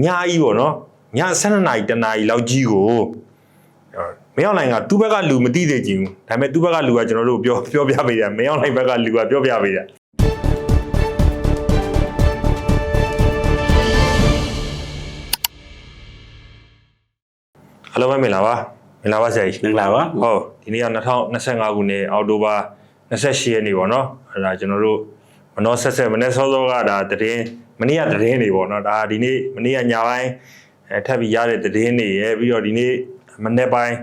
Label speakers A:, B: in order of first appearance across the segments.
A: ညကြီးပေါ့နော်ည12နာရီတနာရီလောက်ကြီးကိုမင်းအောင်လိုင်ကသူ့ဘက်ကလူမသိသေးကြဘူးဒါပေမဲ့သူ့ဘက်ကလူကကျွန်တော်တို့ပြောပြောပြပေးတယ်မင်းအောင်လိုင်ဘက်ကလူကပြောပြပေးတယ်အားလုံးပဲမင်္ဂလာပါမင်္ဂလာပါဆရာကြီး
B: မင်္ဂလာပါ
A: ဟုတ်ဒီနေ့က2025ခုနှစ်အောက်တိုဘာ28ရက်နေ့ပေါ့နော်အဲဒါကျွန်တော်တို့မနောဆက်ဆက်မနေ့စောစောကဒါတည်င်း မနေ့ကတည်င်းနေပေါ့နော်ဒါဒီနေ့မနေ့ကညပိုင်းအဲထပ်ပြီးရတဲ့တည်င်းနေရပြီးတော့ဒီနေ့မနေ့ပိုင်း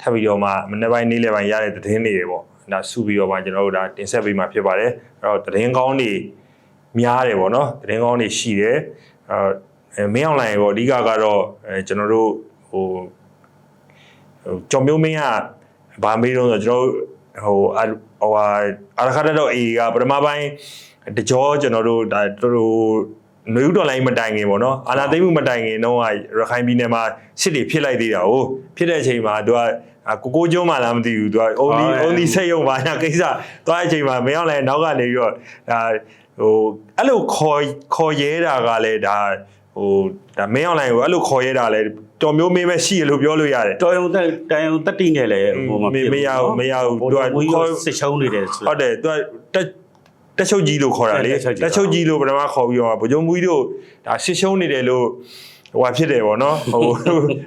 A: ထပ်ပြီးတော့မှမနေ့ပိုင်းနေ့လယ်ပိုင်းရတဲ့တည်င်းနေရပေါ့ဒါစုပြီးတော့မှကျွန်တော်တို့ဒါတင်ဆက်ပေးမှာဖြစ်ပါတယ်အဲ့တော့တည်င်းကောင်းနေများတယ်ပေါ့နော်တည်င်းကောင်းနေရှိတယ်အဲမင်းအောင်လိုင်ပေါ့အဓိကကတော့အဲကျွန်တော်တို့ဟိုဟိုကြော်မျိုးမင်းကဗာမေးတော့ဆိုကျွန်တော်တို့ဟိုအဟိုဟာအာခါတက်တော့အေကပထမပိုင်းတကြောကျွန်တော်တို့ဒါတော်တော် နွေဦးတော်လိုင်းမတိုင်ခင်ပေါ့နော်အာနာသိမ့်မှုမတိုင်ခင်တော့ရခိုင်ပြည်နယ်မှာစစ်တွေဖြစ်လိုက်သေးတာ哦ဖြစ်တဲ့အချိန်မှာသူကကိုကိုကျုံးမှလားမသိဘူးသူကအုံဒီအုံဒီဆက်ရုံပါညာကိစ္စသွားတဲ့အချိန်မှာမရောက်လဲနောက်ကနေပြီးတော့ဒါဟိုအဲ့လိုခေါ်ခေါ်ရဲတာကလည်းဒါဟိုဒါမင်းအောင်လိုင်းကိုအဲ့လိုခေါ်ရဲတာလည်းတော်မျိုးမင်းပဲရှိရလို့ပြောလို့ရတယ်
B: တော်ရုံတက်တန်ရုံတက်တိနဲ့လည်းဟိုမ
A: မမရဘူးမရဘူး
B: သူ
A: သူ
B: က
A: က
B: ခေါ်
A: ခေါ်
B: စစ်ချုံးနေတယ်ဆို
A: ဟုတ်တယ်သူက တက်တက်ချုပ်ကြီးလို့ခေါ်တာလေ
B: တက်ချုပ်ကြီး
A: တက်ချုပ်ကြီးလို့ပထမခေါ်ပြီးတော့ဗကြုံမူကြီးတို့ဒါရှစ်ရှုံးနေတယ်လို့ဟိုဟာဖြစ်တယ်ပေါ့နော်ဟို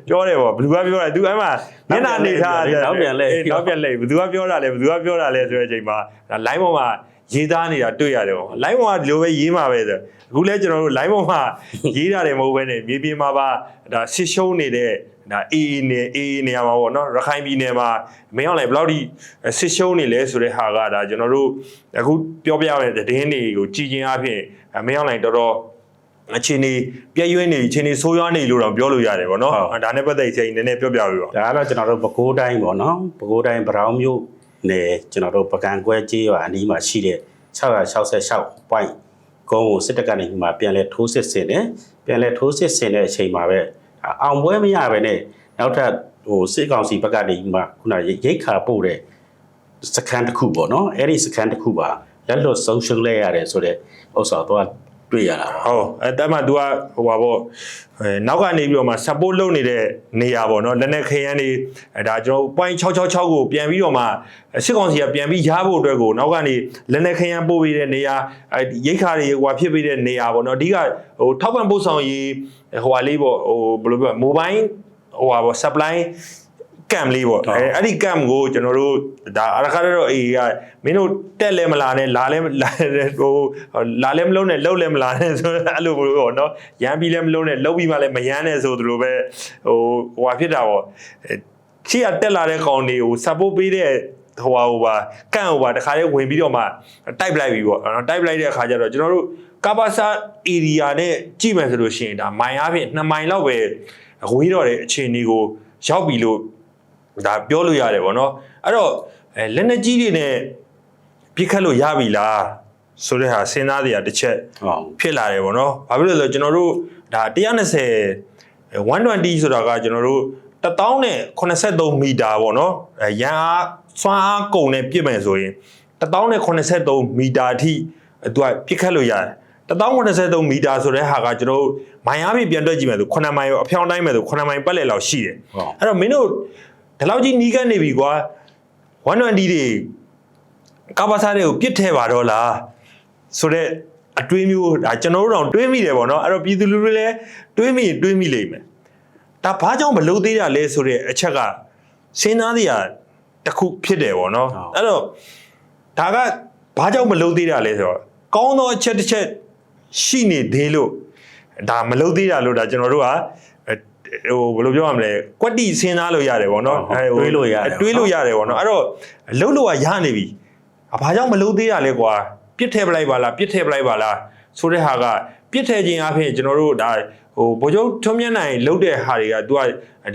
A: ပြောတယ်ပေါ့ဘယ်သူကပြောတာသူအဲ့မှာမျက်နှာနေထား
B: နောက်ပြန်လဲ
A: အေးနောက်ပြန်လဲဘယ်သူကပြောတာလဲဘယ်သူကပြောတာလဲဆိုတဲ့အချိန်မှာဒါ line ပေါ်မှာရေးသားနေတာတွေ့ရတယ်ပေါ့ line ပေါ်မှာဒီလိုပဲရေးမှာပဲဆိုအခုလဲကျွန်တော်တို့ line ပေါ်မှာရေးတာတယ်မဟုတ်ဘဲနဲ့မြေပြင်မှာပါဒါရှစ်ရှုံးနေတဲ့ ဒါအေးအေးနေအေးအေးနေရာမှာပေါ့နော်ရခိုင်ပြည်နယ်မှာမင်းအောင်လည်းဘယ်လောက်ထိဆစ်ရှုံးနေလဲဆိုတဲ့ဟာကဒါကျွန်တော်တို့အခုပြောပြရမယ့်သတင်းတွေကိုကြည်ကျင်အဖြစ်မင်းအောင်လည်းတော်တော်အခြေအနေပြည့်ရွေးနေအခြေအနေဆိုးရွားနေလို့တော့ပြောလို့ရတယ်ပေါ့နော်ဒါနဲ့ပတ်သက်ချိန်နည်းနည်းပြောပြပေးပါ
B: ဒါကတော့ကျွန်တော်တို့ပဲခူးတိုင်းပေါ့နော်ပဲခူးတိုင်းဗရောင်းမြို့နယ်ကျွန်တော်တို့ပကံကွဲကြေးရွာအနီးမှာရှိတဲ့666 point ကုန်းကိုစစ်တပ်ကနေဒီမှာပြန်လဲထိုးစစ်ဆင်တယ်ပြန်လဲထိုးစစ်ဆင်တဲ့အချိန်မှာပဲ အောင်ပွဲမရပဲနဲ့နောက်ထပ်ဟိုစစ်ကောင်စီဘက်ကနေဒီမှာခုနရိတ်ခါပို့တဲ့စကန်တစ်ခုပေါ့နော်အဲ့ဒီစကန်တစ်ခုပါလက်လွတ်ဆုံးရှုံးလဲရတယ်ဆိုတော့ဥစ္စာတော့ တွေ့ရတာပေါ့
A: ဟုတ်အဲတက်မှ तू ကဟိုပါပေါ့အဲနောက်ကနေပြီးတော့မှ support လုပ်နေတဲ့နေရာပေါ့နော်လက်နဲ့ခရမ်းနေအဲဒါကျွန်တော် point 666ကိုပြန်ပြီးတော့မှစစ်ကောင်စီကပြန်ပြီးရဖို့အတွက်ကိုနောက်ကနေလက်နဲ့ခရမ်းပို့ပြီးတဲ့နေရာအဲရိတ်ခါတွေဟိုဖြစ်ပြီးတဲ့နေရာပေါ့နော်အဓိကဟိုထောက်ပံ့ပို့ဆောင်ရေးဟိုဟာလေးပေါ့ဟိုဘယ်လိုပြော mobile ဟိုဟာပေါ့ supply ကမ်လေးပေါ့အဲအဲ့ဒီကမ်ကိုကျွန်တော်တို့ဒါအရခါတော့အေးကမင်းတို့တက်လဲမလာနဲ့လာလဲလာဟိုလာလဲမလုံးနဲ့လှုပ်လဲမလာနဲ့ဆိုအဲ့လိုမျိုးပေါ့နော်ရမ်းပြီးလဲမလုံးနဲ့လှုပ်ပြီးမှလဲမရမ်းနဲ့ဆိုသလိုပဲဟိုဟိုဟာဖြစ်တာပေါ့ချီကတက်လာတဲ့ကောင်တွေကို support ပေးတဲ့ဟိုဟာဟိုပါကန့်ဟိုပါတခါလေးဝင်ပြီးတော့မှတိုက်ပလိုက်ပြီပေါ့နော်တိုက်ပလိုက်တဲ့အခါကျတော့ကျွန်တော်တို့ကာဘာဆာ area နဲ့ကြည့်မယ်ဆိုလို့ရှိရင်ဒါမိုင်အားဖြင့်2မိုင်လောက်ပဲဝေးတော့တဲ့အခြေအနေကိုရောက်ပြီလို့ ဒါပြောလို့ရတယ်ဗောနော်အဲ့တော့အဲလက်နက်ကြီးတွေနဲ့ပြစ်ခတ်လို့ရပြီလားဆိုတဲ့ဟာစဉ်းစားစရာတစ်ချက်
B: ဟုတ်
A: ဖြစ်လာတယ်ဗောနော်ဘာဖြစ်လို့လဲဆိုတော့ကျွန်တော်တို့ဒါ120 120ဆိုတာကကျွန်တော်တို့1083မီတာဗောနော်အဲရန်အားစွမ်းအားကုန်နဲ့ပြစ်မယ်ဆိုရင်1083မီတာအထိသူကပြစ်ခတ်လို့ရတယ်1083မီတာဆိုတဲ့ဟာကကျွန်တော်တို့မိုင်အားဖြင့်ပြန်တွက်ကြည့်မယ်ဆို9မိုင်ရောအဖြောင်းတိုင်းမယ်ဆို9မိုင်ပတ်လည်လောက်ရှိတယ်
B: ဟုတ်
A: အဲ့တော့မင်းတို့ ဒီလောက်ကြီးနီးကပ်နေပြီကွာ120တွေကာဘာစားတွေကိုပြစ်ထဲပါတော့လားဆိုတော့အတွေးမျိုးဒါကျွန်တော်တို့တော့တွေးမိတယ်ပေါ့နော်အဲ့တော့ပြည်သူလူတွေလည်းတွေးမိရင်တွေးမိလိမ့်မယ်ဒါဘာကြောင့်မလုပ်သေးတာလဲဆိုတဲ့အချက်ကစဉ်းစားစရာတစ်ခုဖြစ်တယ်ပေါ့နော်အဲ့တော့ဒါကဘာကြောင့်မလုပ်သေးတာလဲဆိုတော့ကောင်းသောအချက်တစ်ချက်ရှိနေသေးလို့ဒါမလုပ်သေးတာလို့ဒါကျွန်တော်တို့က ဟိုဘယ်လိုပြောရမလဲကွက်တီစဉ်းစားလို့ရတယ်ဗောနော်
B: ဟုတ်ဟုတ်တွေးလို့ရတယ်
A: တွေးလို့ရတယ်ဗောနော်အဲ့တော့လှုပ်လို့ကရနေပြီအဘာကြောင့်မလှုပ်သေးရလဲကွာပြစ်ထဲပလိုက်ပါလားပြစ်ထဲပလိုက်ပါလားဆိုတဲ့ဟာကပြစ်ထဲခြင်းအပြင်ကျွန်တော်တို့ဒါဟိုဗိုလ်ချုပ်ထွန်းမြတ်နိုင်လှုပ်တဲ့ဟာတွေက तू က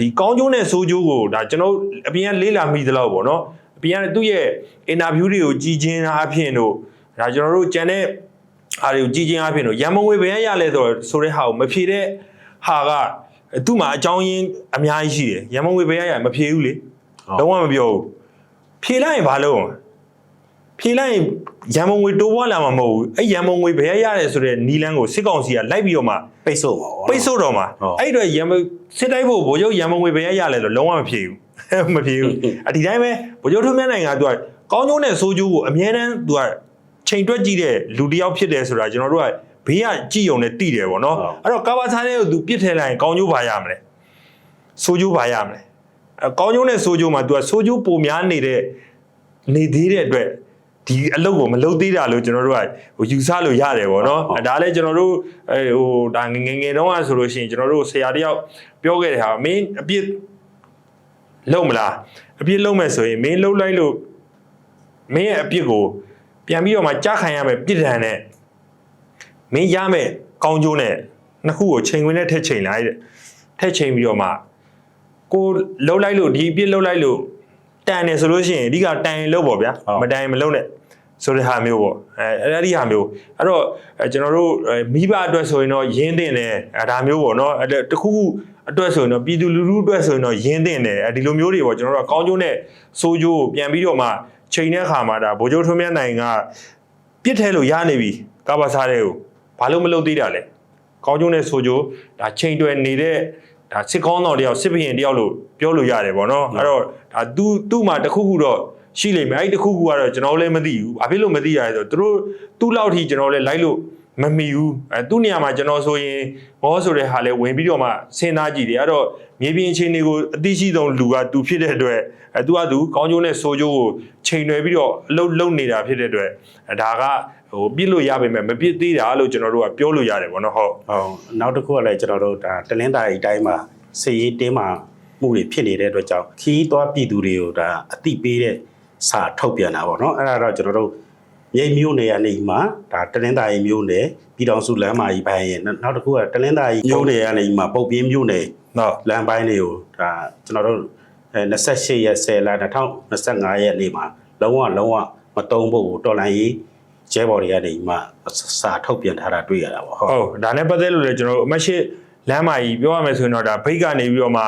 A: ဒီကောင်းကျိုးနဲ့ဆိုးကျိုးကိုဒါကျွန်တော်အပြင်ကလေးလာမိသလောက်ဗောနော်အပြင်ကသူ့ရဲ့အင်တာဗျူးတွေကိုကြည်ချင်းအပြင်တို့ဒါကျွန်တော်တို့ကြံတဲ့အားတွေကိုကြည်ချင်းအပြင်တို့ရန်မုံဝေဘယ်ရရလဲဆိုတော့ဆိုတဲ့ဟာကိုမဖြေတဲ့ဟာက သူ့မှာအကြောင်းရင်းအများကြီးရှိတယ်ရမုံဝေဘယ်ရရမဖြေဘူးလေလုံးဝမပြောဘူးဖြေလိုက်ရင်ဘာလုပ်အောင်ဖြဖြေလိုက်ရင်ရန်မုံငွေတိုးပွားလာမှာမဟုတ်ဘူးအဲ့ရန်မုံငွေဘယ်ရရတယ်ဆိုတဲ့နီလန်းကိုစစ်ကောင်စီကလိုက်ပြီးတော့မှ
B: ပိတ်ဆို့မှာပေါ့
A: ပိတ်ဆို့တော့မှာ
B: ဟုတ်
A: အဲ့အတော့ရန်မုံစစ်တိုက်ဖို့ဗိုလ်ချုပ်ရန်မုံငွေဘယ်ရရလဲလို့လုံးဝမဖြေဘူးမဖြေဘူးအဒီတိုင်းပဲဗိုလ်ချုပ်ထွန်းမြတ်နိုင်ကသူကကောင်းကျိုးနဲ့ဆိုးကျိုးကိုအမြဲတမ်းသူကချိန်တွက်ကြည့်တဲ့လူတစ်ယောက်ဖြစ်တယ်ဆိုတာကျွန်တော်တို့က ဘေးကကြည့်ုံနဲ့သိတယ်ပေါ့နော်အဲ့တော့ကာဘာသားလေးကိုသူပြစ်ထည့်လိုက်ရင်ကောင်းကျိုးပါရမလဲဆိုးကျိုးပါရမလဲအဲကောင်းကျိုးနဲ့ဆိုးကျိုးမှာသူကဆိုးကျိုးပုံများနေတဲ့နေသေးတဲ့အတွက်ဒီအလုပ်ကိုမလုပ်သေးတာလို့ကျွန်တော်တို့ကဟိုယူဆလို့ရတယ်ပေါ့နော်အဲဒါလည်းကျွန်တော်တို့အဲဟိုဒါငယ်ငယ်ငယ်တုန်းကဆိုလို့ရှိရင်ကျွန်တော်တို့ဆရာတယောက်ပြောခဲ့တဲ့ဟာမင်းအပြစ်လုံးမလားအပြစ်လုံးမယ်ဆိုရင်မင်းလုံးလိုက်လို့မင်းရဲ့အပြစ်ကိုပြန်ပြီးတော့မှကြားခံရမယ်ပြစ်ဒဏ်နဲ့ မင်းရမယ်ကောင်းကျိုးနဲ့နှစ်ခုကိုချိန်ဝင်နဲ့ထက်ချိန်လိုက်တဲ့ထက်ချိန်ပြီးတော့မှကိုလုံးလိုက်လို့ဒီအပြစ်လုံးလိုက်လို့တန်တယ်ဆိုလို့ရှိရင်အဓိကတန်ရင်လုံးပေါ့ဗျာမတန်ရင်မလုံးနဲ့ဆိုတဲ့ဟာမျိုးပေါ့အဲအဲ့ဒီဟာမျိုးအဲ့တော့အဲကျွန်တော်တို့အဲမိဘအတွက်ဆိုရင်တော့ရင်းတင်တယ်အဲဒါမျိုးပေါ့နော်အဲ့ဒါတစ်ခုခုအတွက်ဆိုရင်တော့ပြည်သူလူထုအတွက်ဆိုရင်တော့ရင်းတင်တယ်အဲဒီလိုမျိုးတွေပေါ့ကျွန်တော်တို့ကကောင်းကျိုးနဲ့ဆိုးကျိုးကိုပြန်ပြီးတော့မှချိန်တဲ့အခါမှာဒါဗိုလ်ချုပ်ထွန်းမြတ်နိုင်ကပြစ်ထဲလို့ရနေပြီကာဘာစားတဲ့ကို ဘာလို့မလုပ်သေးတာလဲကောင်းကျိုးနဲ့ဆိုးကျိုးဒါချိန်တွယ်နေတဲ့ဒါစစ်ကောင်းတော်တယောက်စစ်ဘရင်တယောက်လို့ပြောလို့ရတယ်ပေါ့နော်အဲ့တော့ဒါသူသူ့မှာတစ်ခုခုတော့ရှိလိမ့်မယ်အဲ့ဒီတစ်ခုခုကတော့ကျွန်တော်လည်းမသိဘူးဘာဖြစ်လို့မသိရလဲဆိုတော့သူတို့သူ့လောက်ထိကျွန်တော်လည်းလိုက်လို့မမီဘူးအဲသူ့နေရာမှာကျွန်တော်ဆိုရင်ဘောဆိုတဲ့ဟာလဲဝင်ပြီးတော့မှစဉ်းစားကြည့်တယ်အဲ့တော့ မြေပြင်အခြေအနေကိုအသိရှိဆုံးလူကသူဖြစ်တဲ့အတွက်အဲသူကသူကောင်းကျိုးနဲ့ဆိုးကျိုးကိုချိန်ရွယ်ပြီးတော့အလုပ်လုပ်နေတာဖြစ်တဲ့အတွက်အဲဒါကဟိုပြစ်လို့ရပါမယ်မပြစ်သေးတာလို့ကျွန်တော်တို့ကပြောလို့ရတယ်ဗောနော်ဟုတ်
B: ဟုတ်နောက်တစ်ခုကလည်းကျွန်တော်တို့ဒါတလင်းသားအတိုင်းမှာစည်ရေးတင်းမှာမှုတွေဖြစ်နေတဲ့အတွက်ကြောင့်ခီးသွားပြည်သူတွေကိုဒါအတိပေးတဲ့စာထုတ်ပြန်တာပေါ့နော်အဲ့ဒါတော့ကျွန်တော်တို့ မြိတ်မျိုးနယ်ကနေမှဒါတလင်းသားရေးမျိုးနယ်ပြည်တော်စုလမ်းမကြီးပိုင်းရဲ့နောက်တစ်ခုကတလင်းသားရေးမျိုးနယ်ကနေမှပုတ်ပြင်းမျိုးနယ်
A: နော်
B: လမ်းပိုင်းတွေကိုဒါကျွန်တော်တို့အဲ28ရက်10လ2025ရက်နေ့မှာလုံးဝလုံးဝမတုံးဖို့တော်လန်ရေးကျဲဘော်တွေကနေမှစာထုတ်ပြန်ထားတာတွေ့ရတာပေါ့ဟုတ်
A: ဟုတ်ဒါနဲ့ပတ်သက်လို့လည်းကျွန်တော်တို့အမတ်ရှိလမ်းမကြီးပြောရမယ်ဆိုရင်တော့ဒါဘိတ်ကနေပြီးတော့မှ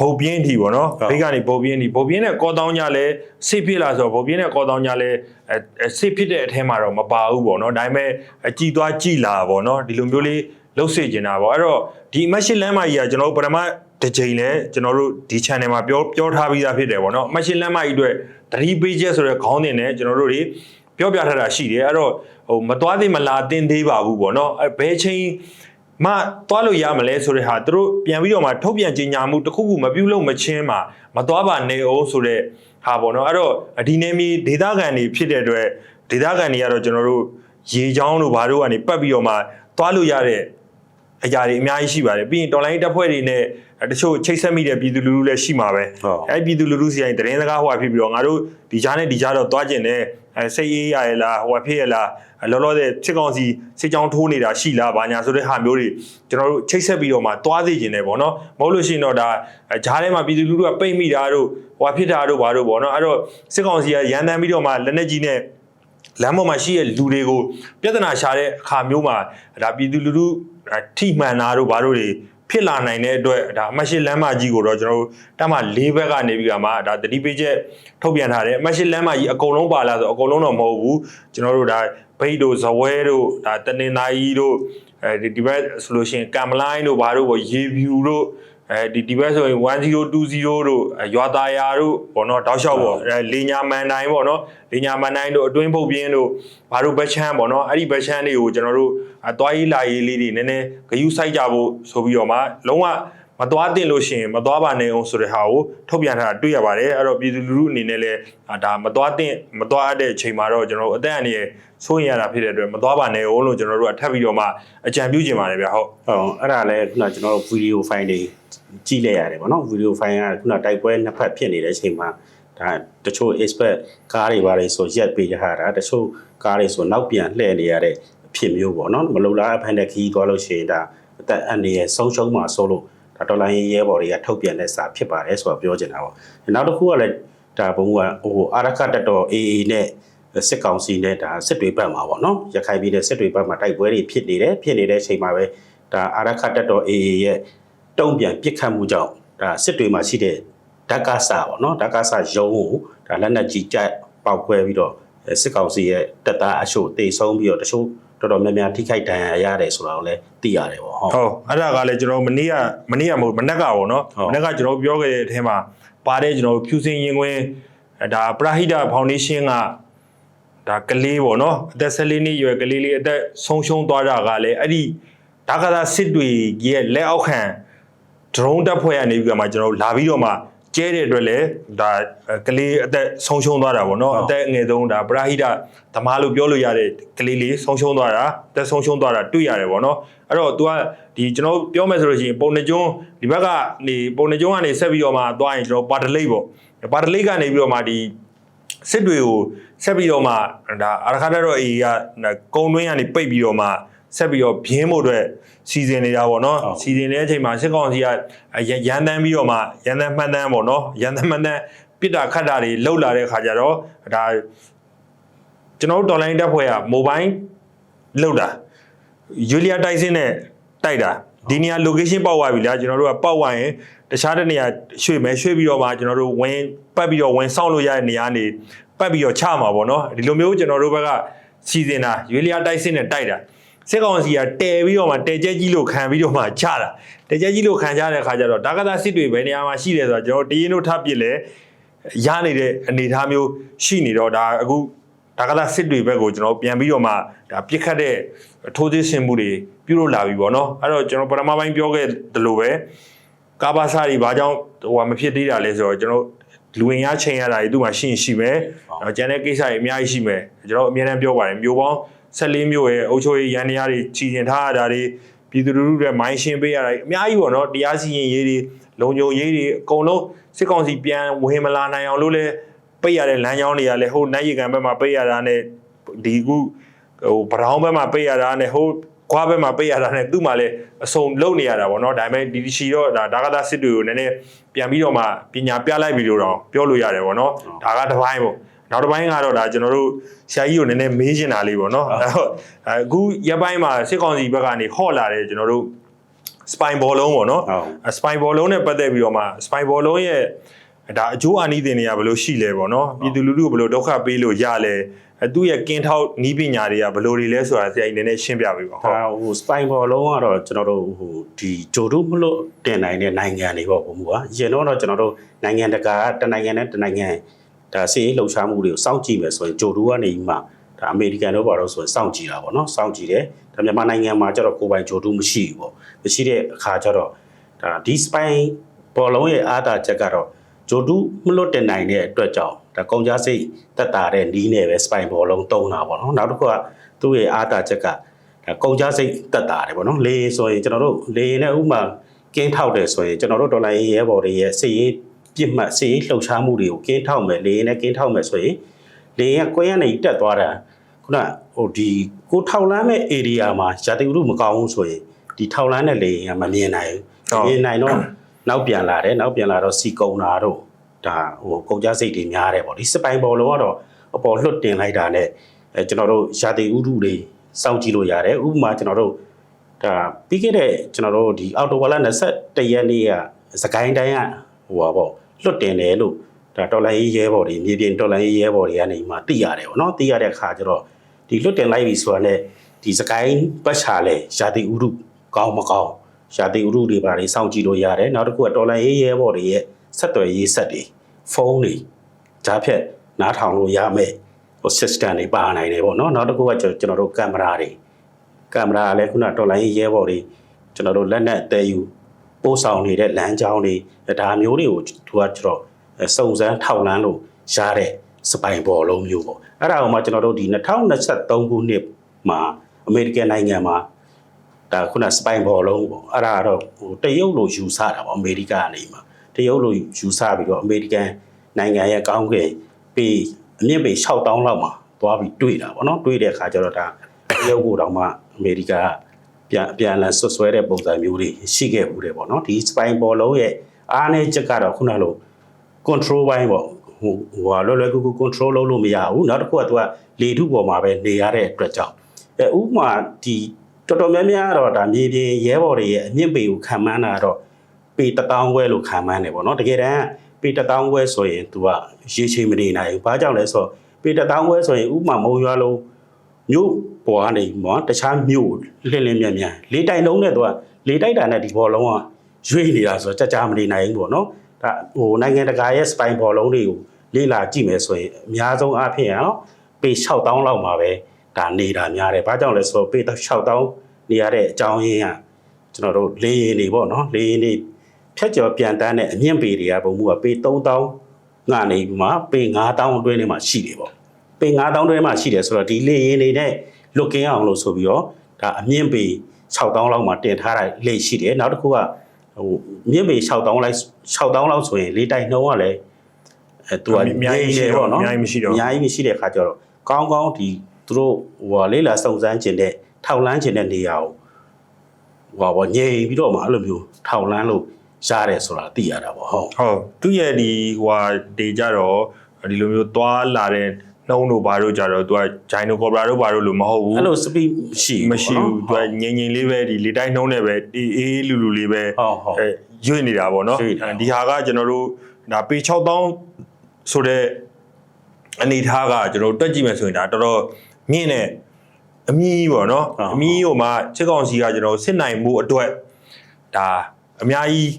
A: ဘုတ်ပြင်းထီပေါ့နော်
B: ဟုတ်
A: ဘိတ်ကနေဘုတ်ပြင်းထီဘုတ်ပြင်းနဲ့ကောတောင်းကြလဲစိတ်ဖြစ်လာဆိုတော့ဘုတ်ပြင်းနဲ့ကောတောင်းကြလဲအဲအဲစိတ်ဖြစ်တဲ့အထဲမှာတော့မပါဘူးပေါ့နော်ဒါပေမဲ့အကြည်သွားကြည်လာပေါ့နော်ဒီလိုမျိုးလေးလှုပ်စေချင်တာပေါ့အဲ့တော့ဒီအမတ်ရှိလမ်းမကြီးကကျွန်တော်တို့ပထမတစ်ချိန်လဲကျွန်တော်တို့ဒီ channel မှာပြောပြောထားပြီးသားဖြစ်တယ်ပေါ့နော်အမတ်ရှိလမ်းမကြီးအတွက်သတိပေးချက်ဆိုတဲ့ခေါင်းစဉ်နဲ့ကျွန်တော်တို့တွေပြောပြထားတာရှိတယ်အဲ့တော့ဟိုမသွားသေးမလားတင်းသေးပါဘူးပေါ့နော်အဲဘယ်ချိန် မသွားလို့ရမလဲဆိုတဲ့ဟာသူတို့ပြန်ပြီးတော့မှထုတ်ပြန်ကြေညာမှုတစ်ခုခုမပြုတ်လို့မချင်းမှာမသွားပါနဲ့အောင်ဆိုတဲ့ဟာပေါ့နော်အဲ့တော့ဒီနေမီဒေတာကန်တွေဖြစ်တဲ့အတွက်ဒေတာကန်တွေကတော့ကျွန်တော်တို့ရေချောင်းတို့ဘာတို့ကနေပတ်ပြီးတော့မှသွားလို့ရတဲ့အရာတွေအများကြီးရှိပါတယ်ပြီးရင်တော်လိုင်းတပ်ဖွဲ့တွေနဲ့တချို့ချိတ်ဆက်မိတဲ့ပြည်သူလူထုလည်းရှိမှာပဲ
B: ဟုတ်
A: အဲ့ပြည်သူလူထုစီရင်တရင်စကားဟိုဖြစ်ပြီးတော့ငါတို့ဒီကြားနဲ့ဒီကြားတော့သွားကျင်တယ် အဲစိတ်အေးရရလားဟိုဖြစ်ရလားလောလောဆယ်စစ်ကောင်စီစစ်ကြောင်းထိုးနေတာရှိလားဘာညာဆိုတဲ့ဟာမျိုးတွေကျွန်တော်တို့ချိတ်ဆက်ပြီးတော့မှသွားသိကျင်တယ်ပေါ့နော်မဟုတ်လို့ရှိရင်တော့ဒါဂျားထဲမှာပြည်သူလူထုကပိတ်မိတာတို့ဟိုဖြစ်တာတို့ဘာတို့ပေါ့နော်အဲ့တော့စစ်ကောင်စီကရန်တမ်းပြီးတော့မှလက်နက်ကြီးနဲ့လမ်းပေါ်မှာရှိတဲ့လူတွေကိုပြဿနာရှာတဲ့အခါမျိုးမှာဒါပြည်သူလူထုအထိမှန်တာတို့ဘာတို့တွေ ဖြစ်လာနိုင်တဲ့အတွက်ဒါအမတ်ရှိလမ်းမကြီးကိုတော့ကျွန်တော်တို့တက်မှ၄ဘက်ကနေပြီးတော့မှဒါတတိပေးချက်ထုတ်ပြန်ထားတယ်အမတ်ရှိလမ်းမကြီးအကုန်လုံးပါလာဆိုအကုန်လုံးတော့မဟုတ်ဘူးကျွန်တော်တို့ဒါဘိတ်တို့ဇဝဲတို့ဒါတနင်္သာရီတို့အဲဒီဒီဘက်ဆိုလို့ရှိရင်ကမ်မလိုင်းတို့ဘာတို့ပေါ့ရေဖြူတို့ အဲဒီဒီဘက်ဆိုရင်1020တို့အဲရွာသားယာတို့ပေါ့နော်တောက်လျှောက်ပေါ့အဲလေညာမန်တိုင်းပေါ့နော်လေညာမန်တိုင်းတို့အတွင်းပုတ်ပြင်းတို့ဘာတို့ဘက်ချမ်းပေါ့နော်အဲ့ဒီဘက်ချမ်းတွေကိုကျွန်တော်တို့အသွားရေးလာရေးလေးတွေနည်းနည်းဂယုစိုက်ကြဖို့ဆိုပြီးတော့မှလုံးဝ မသွားတင်လို့ရှိရင်မသွားပါနဲ့အောင်ဆိုတဲ့ဟာကိုထုတ်ပြန်ထားတာတွေ့ရပါတယ်အဲ့တော့ပြည်သူလူထုအနေနဲ့လည်းအာဒါမသွားတင်မသွားအပ်တဲ့အချိန်မှာတော့ကျွန်တော်တို့အသက်အန္တရာယ်စိုးရင်ရတာဖြစ်တဲ့အတွက်မသွားပါနဲ့အောင်လို့ကျွန်တော်တို့ကထပ်ပြီးတော့မှအကြံပြုချင်ပါတယ်ဗျဟုတ်
B: ဟုတ်အဲ့ဒါလည်းခုနကျွန်တော်တို့ဗီဒီယိုဖိုင်တွေကြည့်လိုက်ရတယ်ဗောနော်ဗီဒီယိုဖိုင်ကခုနတိုက်ပွဲနှစ်ဖက်ဖြစ်နေတဲ့အချိန်မှာဒါတချို့ expert ကားတွေပါလေဆိုရက်ပေးရတာတချို့ကားတွေဆိုနောက်ပြန်လှည့်နေရတဲ့အဖြစ်မျိုးဗောနော်မလုံလားအဖန်တဲ့ခီးသွားလို့ရှိရင်ဒါအသက်အန္တရာယ်ဆုံးရှုံးမှာဆိုလို့ ဒါတော်လိုင်းရဲဘော်တွေကထုတ်ပြန်တဲ့စာဖြစ်ပါတယ်ဆိုတော့ပြောချင်တာဗောနောက်တစ်ခုကလည်းဒါဘုံကဟိုအာရခတက်တော် AA နဲ့စစ်ကောင်စီနဲ့ဒါစစ်တွေပတ်မှာပေါ့နော်ရခိုင်ပြည်နယ်စစ်တွေပတ်မှာတိုက်ပွဲတွေဖြစ်နေတယ်ဖြစ်နေတဲ့အချိန်မှာပဲဒါအာရခတက်တော် AA ရဲ့တုံ့ပြန်ပစ်ခတ်မှုကြောင့်ဒါစစ်တွေမှာရှိတဲ့ဓာတ်ကဆာပေါ့နော်ဓာတ်ကဆာရုံးကိုဒါလက်နက်ကြီးကြိုက်ပောက်ကွဲပြီးတော့အဲစစ်ကောင်စီရဲ့တပ်သားအရှို့တေဆုံးပြီးတော့တချို့ တော်တော်များများထိခိုက်ဒဏ်ရာရတယ်ဆိုတာကိုလည်းသိရတယ်ပေါ့ဟုတ်
A: ဟုတ်အဲ့ဒါကလည်းကျွန်တော်မနေ့ကမနေ့ကမဟုတ်မနက်ကပေါ့နော်
B: ဟုတ်
A: မနက်ကကျွန်တော်ပြောခဲ့တဲ့အထဲမှာပါတဲ့ကျွန်တော်ဖြူစင်ရင်ခွင်းဒါပရာဟိတဖောင်ဒေးရှင်းကဒါကလေးပေါ့နော်အသက်14နှစ်အရွယ်ကလေးလေးအသက်ဆုံးရှုံးသွားတာကလည်းအဲ့ဒီဒါကသာစစ်တွေရဲ့လက်အောက်ခံ drone တပ်ဖွဲ့ကနေပြီးတော့မှကျွန်တော်တို့လာပြီးတော့မှ ကျဲတဲ့အတွက်လည်းဒါကလေးအသက်ဆုံးရှုံးသွားတာပေါ့နော်
B: ဟုတ်
A: အသက်အငယ်ဆုံးဒါပရာဟိတသမားလို့ပြောလို့ရတဲ့ကလေးလေးဆုံးရှုံးသွားတာအသက်ဆုံးရှုံးသွားတာတွေ့ရတယ်ပေါ့နော်အဲ့တော့ तू ကဒီကျွန်တော်ပြောမယ်ဆိုလို့ရှိရင်ပုံနှကျွန်းဒီဘက်ကနေပုံနှကျွန်းကနေဆက်ပြီးတော့မှသွားရင်ကျွန်တော်ပါတလိပ်ပေါ့ပါတလိပ်ကနေပြီးတော့မှဒီစစ်တွေကိုဆက်ပြီးတော့မှဒါအာရခါတက်တော့အေကကုံတွင်းကနေပိတ်ပြီးတော့မှ ဆက်ပြီးတော့ဘင်းဖို့အတွက်စီစဉ်နေတာပေါ့နော်
B: ဟုတ်
A: စီစဉ်နေတဲ့အချိန်မှာစစ်ကောင်စီကရရန်တန်းပြီးတော့မှရန်တန်းမှန်တန်းပေါ့နော်ရန်တန်းမှန်တန်းပြစ်တာခတ်တာတွေလှုပ်လာတဲ့ခါကျတော့ဒါကျွန်တော်တို့ online တက်ဖွဲ့က mobile လှုပ်တာယူလီယာတိုက်စင်းနဲ့တိုက်တာဒီနေရာ location ပေါက်သွားပြီလားကျွန်တော်တို့ကပေါက်သွားရင်တခြားတစ်နေရာရွှေ့မယ်ရွှေ့ပြီးတော့မှကျွန်တော်တို့ဝင်ပတ်ပြီးတော့ဝင်ဆောင်လို့ရတဲ့နေရာနေပတ်ပြီးတော့ချမှာပေါ့နော်ဒီလိုမျိုးကျွန်တော်တို့ဘက်ကစီစဉ်တာယူလီယာတိုက်စင်းနဲ့တိုက်တာ စစ်ကောင်စီကတဲပြီးတော့မှတဲကျဲကြီးလို့ခံပြီးတော့မှချတာတဲကျဲကြီးလို့ခံကြတဲ့ခါကျတော့ဒါကသာစစ်တွေဘယ်နေရာမှာရှိတယ်ဆိုတော့ကျွန်တော်တရင်တို့ထပ်ပစ်လဲရနေတဲ့အနေအထားမျိုးရှိနေတော့ဒါအခုဒါကသာစစ်တွေဘက်ကိုကျွန်တော်ပြန်ပြီးတော့မှဒါပြစ်ခတ်တဲ့ထိုးသေးဆင်မှုတွေပြုလုပ်လာပြီပေါ့နော်အဲ့တော့ကျွန်တော်ပထမပိုင်းပြောခဲ့တယ်လို့ပဲကာဘာစာတွေဘာကြောင့်ဟိုမဖြစ်သေးတာလဲဆိုတော့ကျွန်တော် လူဝင်ရချိန်ရတာတွေသူ့မှာရှိရင်ရှိမယ်။နော်ကျန်တဲ့ကိစ္စတွေအများကြီးရှိမယ်။ကျွန်တော်အများအားပြောပါတယ်မျိုးပေါင်း14မျိုးရဲ့အုပ်ချုပ်ရေးရန်တရားတွေချီကျင်ထားရတာတွေပြည်သူလူထုတွေမိုင်းရှင်းပေးရတာတွေအများကြီးပေါ့နော်တရားစီရင်ရေးတွေလုံခြုံရေးတွေအကုန်လုံးစစ်ကောင်စီပြန်ဝင်မလာနိုင်အောင်လို့လဲပိတ်ရတဲ့လမ်းကြောင်းတွေကလည်းဟိုနိုင်ရီကန်ဘက်မှာပိတ်ရတာနဲ့ဒီခုဟိုဗရောင်းဘက်မှာပိတ်ရတာနဲ့ဟို ခွားဘက်မှာပိတ်ရတာနဲ့သူ့မှာလည်းအစုံလုံနေရတာပေါ့နော်ဒါပေမဲ့ဒီဒီချီတော့ဒါဒါကသာစစ်တွေကိုနည်းနည်းပြန်ပြီးတော့မှပညာပြလိုက်ပြီလို့တော့ပြောလို့ရတယ်ပေါ့နော်ဒါကတစ်ပိုင်းပေါ့နောက်တစ်ပိုင်းကတော့ဒါကျွန်တော်တို့ဆရာကြီးကိုနည်းနည်းမေးချင်တာလေးပေါ့နော်အဲ့တော့အခုရက်ပိုင်းမှာစစ်ကောင်စီဘက်ကနေဟော့လာတယ်ကျွန်တော်တို့ spine ball လုံးပေါ့နော်
B: ဟုတ်
A: အ spine ball လုံးနဲ့ပတ်သက်ပြီးတော့မှ spine ball လုံးရဲ့ ဒါအကျိုးအာနိသင်တွေကဘယ်လိုရှိလဲပေါ့နော်ပြည်သူလူထုကိုဘယ်လိုဒုက္ခပေးလို့ရလဲအဲသူ့ရဲ့ကင်းထောက်နီးပညာတွေကဘယ်လိုတွေလဲဆိုတာဆရာကြီးနည်းနည်းရှင်းပြပေးပါဟုတ်
B: ဒါဟို spine ball လုံးကတော့ကျွန်တော်တို့ဟိုဒီဂျိုဒုမလို့တင်နိုင်တဲ့နိုင်ငံတွေပေါ့ဘုံမူကအရင်တော့ကျွန်တော်တို့နိုင်ငံတကာတနိုင်ငံနဲ့တနိုင်ငံဒါစီးလှုပ်ရှားမှုတွေကိုစောင့်ကြည့်မယ်ဆိုရင်ဂျိုဒုကနေမှဒါအမေရိကန်တို့ဘာလို့ဆိုရင်စောင့်ကြည့်တာပေါ့နော်စောင့်ကြည့်တယ်ဒါမြန်မာနိုင်ငံမှာကျတော့ကိုယ်ပိုင်ဂျိုဒုမရှိဘူးပေါ့မရှိတဲ့အခါကျတော့ဒါဒီ spine ball လုံးရဲ့အားသာချက်ကတော့ ဂျိုဒုမလွတ်တင်နိုင်တဲ့အတွက်ကြောင့်ဒါကုန်ကြစိတ်တက်တာတဲ့နီးနဲ့ပဲ spine ball လုံးတုံးတာပေါ့နော်နောက်တစ်ခုကသူ့ရဲ့အားသာချက်ကဒါကုန်ကြစိတ်တက်တာတယ်ဗောနော်လေရင်ဆိုရင်ကျွန်တော်တို့လေရင်နဲ့ဥမာကင်းထောက်တယ်ဆိုရင်ကျွန်တော်တို့ဒေါ်လာရေးရဲဘော်တွေရဲ့စီရေးပြစ်မှတ်စီရေးလှုပ်ရှားမှုတွေကိုကင်းထောက်မယ်လေရင်နဲ့ကင်းထောက်မယ်ဆိုရင်လေရင်ကကွဲရနေတက်သွားတာခုနဟိုဒီကိုထောက်လမ်းမဲ့ area မှာဇာတိဥရုမကောင်းဘူးဆိုရင်ဒီထောက်လမ်းတဲ့လေရင်ကမမြင်နိုင်ဘူးမြင်နိုင်တော့ နောက်ပြန်လာတယ်နောက်ပြန်လာတော့စီကုံတာတော့ဒါဟိုကုန်ကြစိတ်တွေများတယ်ဗောဒီစပိုင်ဘောလုံးကတော့အပေါ်လွတ်တင်လိုက်တာနဲ့အဲကျွန်တော်တို့ဇာတိဥရုတွေစောင့်ကြည့်လို့ရတယ်ဥပမာကျွန်တော်တို့ဒါပြီးခဲ့တဲ့ကျွန်တော်တို့ဒီအော်တိုဝါလာ21ရက်နေ့ကစကိုင်းတိုင်းကဟိုပါပေါ့လွတ်တင်တယ်လို့ဒါတော်လိုင်းရေးရဲဘော်တွေမြေပြင်တော်လိုင်းရေးရဲဘော်တွေကနေမှသိရတယ်ဗောနော်သိရတဲ့အခါကျတော့ဒီလွတ်တင်လိုက်ပြီဆိုတာနဲ့ဒီစကိုင်းပတ်ချာလဲရာတိဥရုကောင်းမကောင်း ရာတိဥရုတွေပါလေစောင့်ကြည့်လို့ရတယ်နောက်တစ်ခုကတော်လိုင်းရေးရဲဘော်တွေရဲ့ဆက်သွယ်ရေးဆက်တွေဖုန်းတွေဂျားဖြက်နားထောင်လို့ရမယ်ဟို system တွေပါနိုင်တယ်ဗောနော်နောက်တစ်ခုကကျွန်တော်တို့ကင်မရာတွေကင်မရာလည်းခုနတော်လိုင်းရဲဘော်တွေကျွန်တော်တို့လက်နက်တဲယူပို့ဆောင်နေတဲ့လမ်းကြောင်းတွေဒါမျိုးတွေကိုသူကကျွန်တော်စုံစမ်းထောက်လန်းလို့ရတဲ့စပိုင်ဘော်လုံးမျိုးပေါ့အဲ့ဒါကိုမှကျွန်တော်တို့ဒီ2023ခုနှစ်မှာအမေရိကန်နိုင်ငံမှာ ဒါခုနစပိုင်ဘော်လုံးပေါ့အဲ့ဒါကတော့ဟိုတရုတ်လိုယူဆတာပေါ့အမေရိကန်ကနေမှာတရုတ်လိုယူဆပြီးတော့အမေရိကန်နိုင်ငံရဲ့ကောင်းကင်ပြီးအမြင့်ပေ6000လောက်မှာသွားပြီးတွေ့တာပေါ့နော်တွေ့တဲ့အခါကျတော့ဒါတရုတ်ကိုတောင်မှအမေရိကပြန်ပြန်လည်ဆွတ်ဆွဲတဲ့ပုံစံမျိုးတွေရှိခဲ့ဘူးတယ်ပေါ့နော်ဒီ spine ဘောလုံးရဲ့အားနည်းချက်ကတော့ခုနလို control ဘိုင်းပေါ့ဟိုဟိုဟာလွယ်လွယ်ကူကူ control လုပ်လို့မရဘူးနောက်တစ်ခုကသူကလေထုပေါ်မှာပဲနေရတဲ့အတွက်ကြောင့်အဲဥပမာဒီ တော်တော်များများတော့ဒါမြေပြင်ရဲဘော်တွေရဲ့အမြင့်ပေကိုခံမှန်းတာတော့ပေ1000ခွဲလို့ခံမှန်းတယ်ပေါ့နော်တကယ်တမ်းပေ1000ခွဲဆိုရင် तू ကရေချိန်မနေနိုင်ဘူးဘာကြောင့်လဲဆိုတော့ပေတထောင်ခွဲဆိုရင်ဥပမာမုံရွာလုံးမြို့ပေါ်ကနေမောတခြားမြို့လင်းလင်းမြန်မြန်လေးတိုင်လုံးနဲ့တော့လေတိုက်တာနဲ့ဒီဘောလုံးကရွေ့နေတာဆိုတော့ကြကြမနေနိုင်ဘူးပေါ့နော်ဒါဟိုနိုင်ငံတကာရဲ့စပိုင်ဘောလုံးတွေကိုလေ့လာကြည့်မယ်ဆိုရင်အများဆုံးအားဖြင့်နော်ပေ6000လောက်မှာပဲ ဒါနေတာများတယ်ဘာကြောင့်လဲဆိုတော့ပေ6000နေရတဲ့အကြောင်းရင်းကကျွန်တော်တို့လေရင်တွေပေါ့နော်လေရင်တွေဖြတ်ကျော်ပြန်တန်းတဲ့အမြင့်ပေတွေကပုံမှုကပေ3000ငါနေပြီးမှပေ9000အတွင်းထဲမှာရှိတယ်ပေါ့ပေ9000အတွင်းမှာရှိတယ်ဆိုတော့ဒီလေရင်တွေနဲ့လွတ်ကင်းအောင်လို့ဆိုပြီးတော့ဒါအမြင့်ပေ6000လောက်မှာတင်ထားတာလေရှိတယ်နောက်တစ်ခုကဟိုမြင့်ပေ6000လိုက်6000လောက်ဆိုရင်လေတိုက်နှုံးကလည်းအဲသူကအများကြီးရှိတော့နော်
A: အများကြီးမရှိတော့
B: အများကြီးမရှိတဲ့ခါကျတော့ကောင်းကောင်းဒီ သူတို့ဟိုလေးလာစုံစမ်းကျင်တဲ့ထောက်လန်းကျင်တဲ့နေရာကိုဟိုဘောငြိမ်ပြီးတော့မှအဲ့လိုမျိုးထောက်လန်းလို့ရတယ်ဆိုတာသိရတာပေါ့ဟုတ်
A: ဟုတ်သူ့ရဲ့ဒီဟိုဟာတေကြတော့ဒီလိုမျိုးသွားလာတဲ့နှုံးတို့ဘာတို့ကြတော့သူကဂျိုင်နိုကော်ဘရာတို့ဘာတို့လို့မဟုတ်ဘူး
B: အဲ့လိုစပီရှိ
A: မရှိဘူးသူကငိမ့်ငိမ့်လေးပဲဒီလေတိုင်းနှုံးနဲ့ပဲအေးအေးလူလူလေးပဲ
B: ဟုတ်ဟုတ်
A: အဲရွေ့နေတာပေါ့နော်
B: ရွေ့နေတာ
A: ဒီဟာကကျွန်တော်တို့ဒါပေ6000ဆိုတဲ့အနေထားကကျွန်တော်တို့တွက်ကြည့်မယ်ဆိုရင်ဒါတော်တော် မြင့်နေအမီးပေါ့နော်
B: ဟုတ်
A: အမီးဟိုမှာစစ်ကောင်စီကကျွန်တော်စစ်နိုင်မှုအတွက်ဒါအများကြီး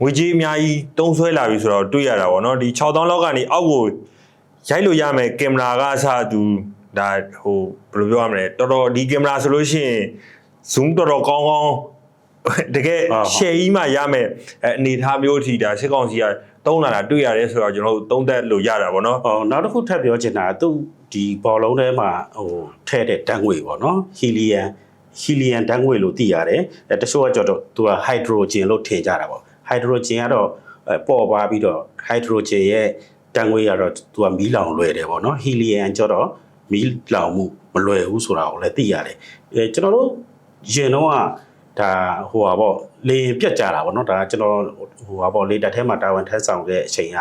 A: ငွေကြေးအများကြီးတုံးဆွဲလာပြီဆိုတော့တွေ့ရတာပေါ့နော်ဒီ6000လောက်ကနေအောက်ကိုရိုက်လို့ရမယ်ကင်မရာကအစသူဒါဟိုဘယ်လိုပြောရမလဲတော်တော်ဒီကင်မရာဆိုလို့ရှိရင် zoom တော်တော်ကောင်းကောင်းတကယ်
B: ဟုတ်ဟုတ်
A: share ကြီးမှရမယ်အဲအနေထားမျိုးအထိဒါစစ်ကောင်စီကတုံးလာတာတွေ့ရတယ်ဆိုတော့ကျွန်တော်တို့သုံးသက်လို့ရတာပေါ့နော်
B: ဟောနောက်တစ်ခုထပ်ပြောချင်တာကသူ ဒီဘောလုံးထဲမှာဟိုထဲတဲ့တန်းငွေပေါ့နော်ဟီလီယမ်ဟီလီယမ်တန်းငွေလို့သိရတယ်အဲတချို့ကကြောတော့သူကဟိုက်ဒရိုဂျင်လို့ထင်ကြတာပေါ့ဟိုက်ဒရိုဂျင်ကတော့အဲပေါ်ပါပြီးတော့ဟိုက်ဒရိုဂျင်ရဲ့တန်းငွေကတော့သူကမီးလောင်လွယ်တယ်ပေါ့နော်ဟီလီယမ်ကြောတော့မီးလောင်မှုမလွယ်ဘူးဆိုတာကိုလည်းသိရတယ်အဲကျွန်တော်တို့ရင်တော့ကဒါဟိုပါပေါ့လေရင်ပြတ်ကြတာပေါ့နော်ဒါကကျွန်တော်ဟိုပါပေါ့လေတက်ထဲမှာတာဝန်ထမ်းဆောင်တဲ့အချိန်က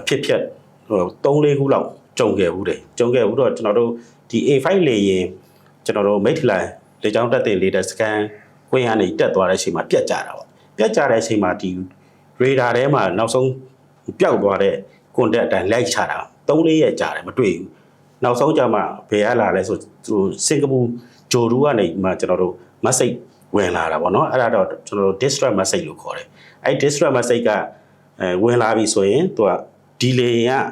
B: အဖြစ်ဖြစ်ဟို3လေးခုလောက် ကြုံခဲ့ဘူးတယ်ကြုံခဲ့ဘူးတော့ကျွန်တော်တို့ဒီ A5 လေရင်ကျွန်တော်တို့မိထလန်လေကြောင်းတက်တဲ့လေတက်စကန်ကွင်းကနေတက်သွားတဲ့အချိန်မှာပြတ်ကြတာပေါ့ပြတ်ကြတဲ့အချိန်မှာဒီရေဒါထဲမှာနောက်ဆုံးပျောက်သွားတဲ့ကွန်တက်အတိုင်းလိုက်ချတာ3လေးရက်ကြာတယ်မတွေ့ဘူးနောက်ဆုံးကြမှာဘယ်ရလာလဲဆိုဟိုစင်ကာပူဂျိုရူကနေမှကျွန်တော်တို့မက်ဆေ့ဝင်လာတာပေါ့နော်အဲ့ဒါတော့ကျွန်တော်တို့ distress message လို့ခေါ်တယ်အဲ့ distress message ကအဲဝင်လာပြီဆိုရင်သူကဒီလေရင်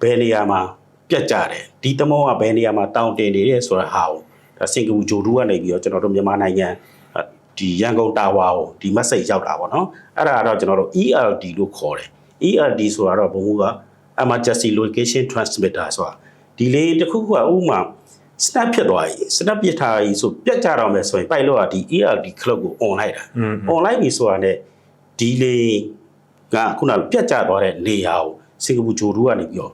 B: ကဘယ်နေရာမှာ ပြတ်ကြတယ်ဒီသမောကဘယ်နေရာမှာတောင်းတင်နေတယ်ဆိုတာဟာကိုဒါစင်ကာပူဂျိုဒူကနေပြီးတော့ကျွန်တော်တို့မြန်မာနိုင်ငံအဲဒီရန်ကုန်တာဝါကိုဒီ message ရောက်တာပေါ့နော်အဲ့ဒါကတော့ကျွန်တော်တို့ ELD လို့ခေါ်တယ် ELD ဆိုတာတော့ဘုံက emergency location transmitter ဆိုတာဒီလေတစ်ခုခုကဥပမာ snap ဖြစ်သွားပြီ snap ပြစ်ထားပြီဆိုပြတ်ကြတော့မယ်ဆိုရင်ပိုက်လို့ကဒီ ELD clock ကို on လိုက်တာ
A: อืม
B: on လိုက်ပြီဆိုတာ ਨੇ ဒီလေကခုနကပြတ်ကျသွားတဲ့နေရာကိုစင်ကာပူဂျိုဒူကနေပြီးတော့